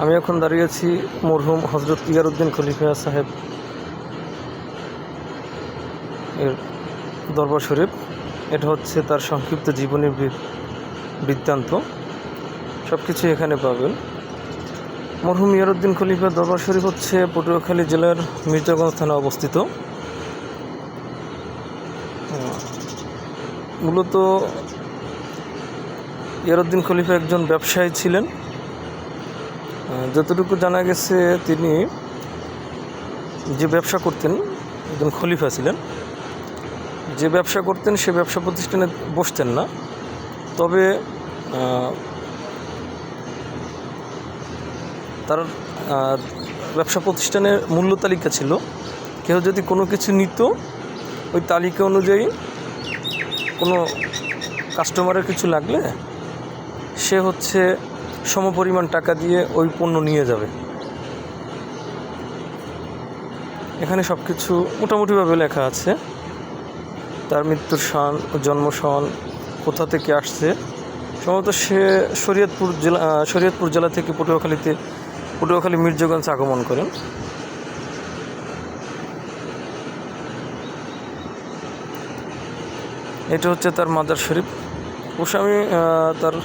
আমি এখন দাঁড়িয়ে আছি মরহুম হজরত ইয়ারউদ্দিন খলিফা সাহেব এর দরবার শরীফ। এটা হচ্ছে তার সংক্ষিপ্ত জীবনী বৃত্তান্ত। সব কিছু এখানে পাবেন। মরহুম ইয়ারউদ্দিন খলিফা দরবার শরীফ হচ্ছে পটুয়াখালী জেলার মির্জাগঞ্জ থানা অবস্থিত। মূলত ইয়ারউদ্দিন খলিফা একজন ব্যবসায়ী ছিলেন। যতটুকু জানা গেছে, তিনি যে ব্যবসা করতেন, একজন খলিফা ছিলেন, যে ব্যবসা করতেন, সে ব্যবসা প্রতিষ্ঠানে বসতেন না। তবে তার ব্যবসা প্রতিষ্ঠানের মূল্য তালিকা ছিল। কেউ যদি কোনো কিছু নিত, ওই তালিকা অনুযায়ী কোনো কাস্টমারের কিছু লাগলে, সে হচ্ছে সমপরিমাণ টাকা দিয়ে ওই পণ্য নিয়ে যাবে। এখানে সব কিছু মোটামুটিভাবে লেখা আছে। তার মৃত্যুর সন জন্ম সন কোথা থেকে আসছে? সম্ভবত সে শরীয়তপুর জেলা শরীয়তপুর জেলা থেকে পটুয়াখালীতে, পটুয়াখালী মির্জাগঞ্জ আগমন করেন। এটা হচ্ছে তার মাদার শরীফ। আমি তার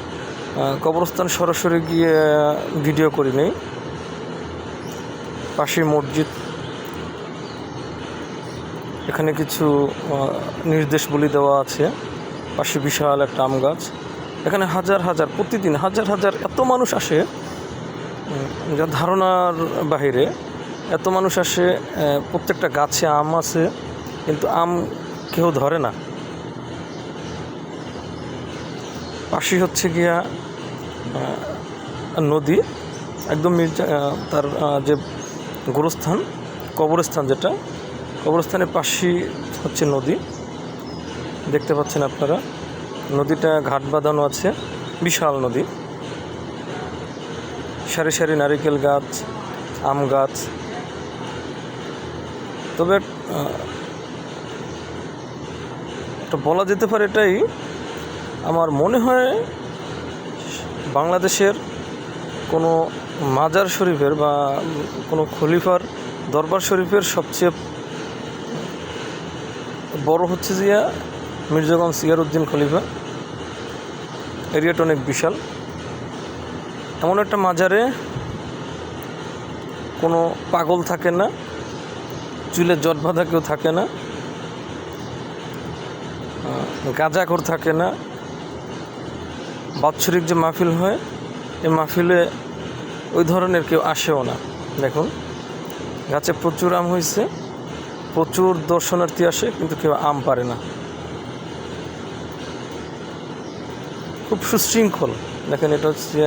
কবরস্থান সরাসরি গিয়ে ভিডিও করি নেই। পাশে মসজিদ। এখানে কিছু নির্দেশবলী দেওয়া আছে। পাশে বিশাল একটা আম গাছ। এখানে হাজার হাজার, প্রতিদিন হাজার হাজার এত মানুষ আসে যা ধারণার বাহিরে এত মানুষ আসে প্রত্যেকটা গাছে আম আছে, কিন্তু আম কেউ ধরে না। পাশেই হচ্ছে গিয়া নদী, একদম মির্জা তার যে গোরস্থান, কবরস্থান যেটা, কবরস্থানের পাশেই হচ্ছে নদী। দেখতে পাচ্ছেন আপনারা, নদীটা ঘাট বাঁধানো আছে, বিশাল নদী। সারি সারি নারিকেল গাছ, আম গাছ। তবে বলা যেতে পারে এটাই, আমার মনে হয় বাংলাদেশের কোনো মাজার শরীফের বা কোনো খলিফার দরবার শরীফের সবচেয়ে বড় হচ্ছে যে মির্জাগঞ্জ সিয়ারউদ্দিন খলিফা। এরিয়াটা অনেক বিশাল। এমন একটা মাজারে কোনো পাগল থাকে না, চুলে জট বাঁধা কেউ থাকে না গাঁজাখোর থাকে না বাৎসরিক যে মাহফিল হয়, এই মাহফিলে ওই ধরনের কেউ আসেও না। দেখুন, গাছে প্রচুর আম হয়েছে, প্রচুর দর্শনার্থী আসে, কিন্তু কেউ আম পারে না। খুব সুশৃঙ্খল। দেখেন, এটা হচ্ছে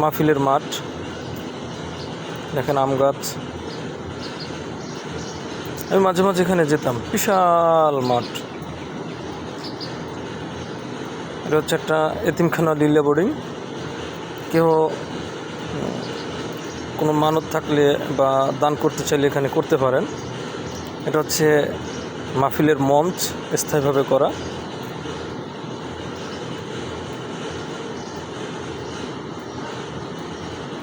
মাহফিলের মাঠ। দেখেন, আম গাছ। আমি মাঝে মাঝে এখানে যেতাম, বিশাল মাঠ। এটা হচ্ছে একটা এতিমখানা লিল্লা বোর্ডিং। কেউ কোনো মানত থাকলে বা দান করতে চাইলে এখানে করতে পারেন। এটা হচ্ছে মাহফিলের মঞ্চ স্থায়ীভাবে করা।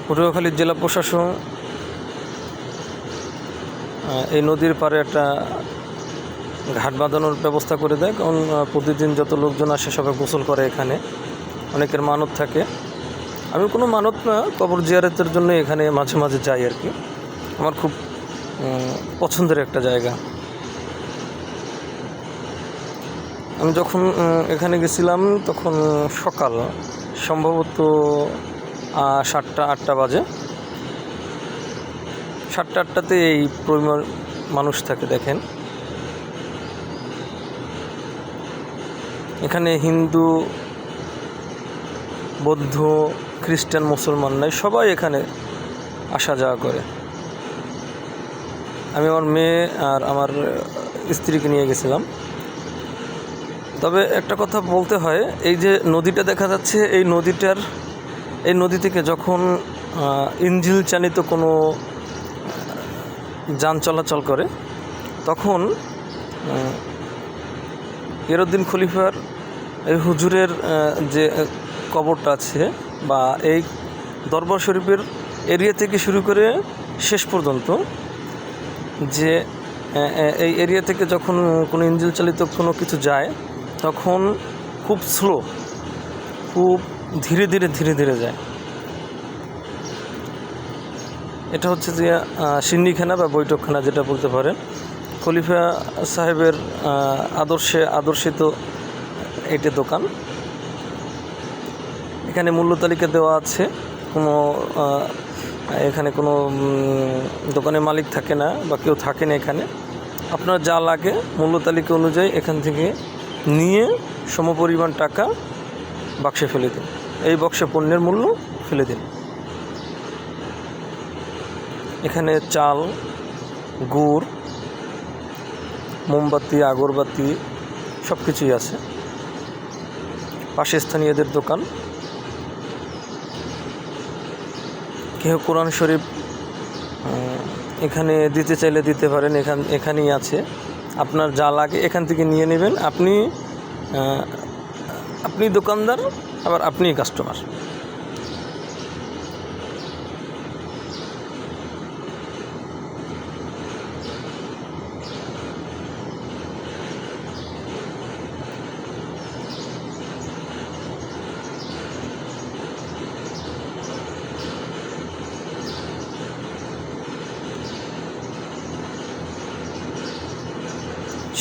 পটুয়াখালীর জেলা প্রশাসন এই নদীর পাড়ে একটা ঘাট বাঁধানোর ব্যবস্থা করে দেয়, কারণ প্রতিদিন যত লোকজন আসে সবাই গোসল করে এখানে, অনেকের মানত থাকে। আমি কোনো মানত না, কবর জিয়ারতের জন্য এখানে মাঝে মাঝে যাই আর কি। আমার খুব পছন্দের একটা জায়গা। আমি যখন এখানে গেছিলাম তখন সকাল, সম্ভবত সাতটা, আটটা বাজে। সাতটা আটটাতে এই পরিমাণ মানুষ থাকে, দেখেন। এখানে হিন্দু, বৌদ্ধ, খ্রিস্টান, মুসলমান নাই, সবাই এখানে আসা যাওয়া করে। আমি আমার মেয়ে আর আমার স্ত্রীকে নিয়ে গেছিলাম। তবে একটা কথা বলতে হয়, এই যে নদীটা দেখা যাচ্ছে, এই নদীটার, এই নদী থেকে যখন ইঞ্জিল চালিত কোনো যান চলাচল করে, তখন ইরুদ্দিন খলিফার এই হুজুরের যে কবরটা আছে বা এই দরবার শরীফের এরিয়া থেকে শুরু করে শেষ পর্যন্ত যে এই এরিয়া থেকে যখন কোনো ইঞ্জিন চালিত কোনো কিছু যায়, তখন খুব স্লো, খুব ধীরে ধীরে ধীরে ধীরে যায়। এটা হচ্ছে যে সিন্নিখানা বা বৈঠকখানা যেটা বলতে পারেন। খলিফা সাহেবের আদর্শে আদর্শিত এটি দোকান। এখানে মূল্য তালিকা দেওয়া আছে। কোনো এখানে কোনো উম, দোকানের মালিক থাকে না বা কেউ থাকে না এখানে। আপনার যা লাগে মূল্য তালিকা অনুযায়ী এখান থেকে নিয়ে সমপরিমাণ টাকা বাক্সে ফেলে দিন। এই বক্সে পণ্যের মূল্য ফেলে দিন। এখানে চাল গুড় মোমবাতি, আগরবাতি সব কিছুই আছে। পাশে স্থানীয়দের দোকান। কেউ কোরআন শরীফ এখানে দিতে চাইলে দিতে পারেন, এখান, এখানেই আছে। আপনার যা লাগে এখান থেকে নিয়ে নেবেন। আপনি আপনি দোকানদার, আবার আপনিই কাস্টমার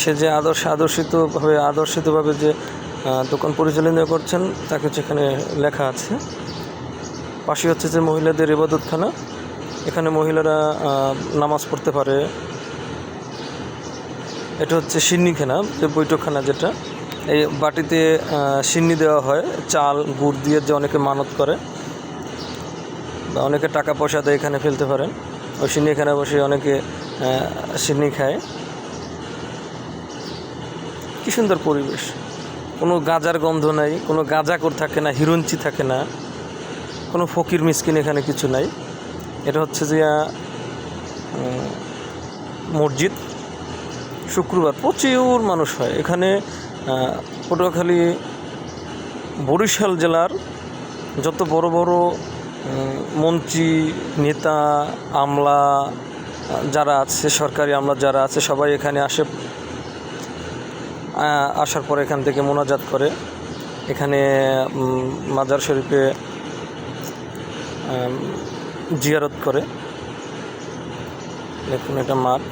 সে যে আদর্শ আদর্শিতভাবে আদর্শিতভাবে যে দোকান পরিচালনা করছেন, তাকে সেখানে লেখা আছে। পাশে হচ্ছে যে মহিলাদের ইবাদতখানা। এখানে মহিলারা নামাজ পড়তে পারে। এটা হচ্ছে সিন্নিখানা, যে বৈঠকখানা যেটা। এই বাটিতে সিন্নি দেওয়া হয়, চাল, গুড় দিয়ে যে অনেকে মানত করে। বা অনেকে টাকা পয়সা দিয়ে এখানে ফেলতে পারেন। ওই সিন্নি এখানে বসে অনেকে সিন্নি খায়। কি সুন্দর পরিবেশ। কোনো গাঁজার গন্ধ নাই, কোনো গাঁজাকর থাকে না, হিরঞ্চি থাকে না, কোনো ফকির মিসকিন এখানে কিছু নাই। এটা হচ্ছে যে মসজিদ। শুক্রবার প্রচুর মানুষ হয়। এখানে পটুয়াখালী, বরিশাল জেলার যত বড় বড় মন্ত্রী, নেতা, আমলা যারা আছে, সরকারি আমলা যারা আছে, সবাই এখানে আসে। আসার পর এখান থেকে মোনাজাত করে। এখানে মাজার শরীফে জিয়ারত করে। দেখুন এটা মাঠ।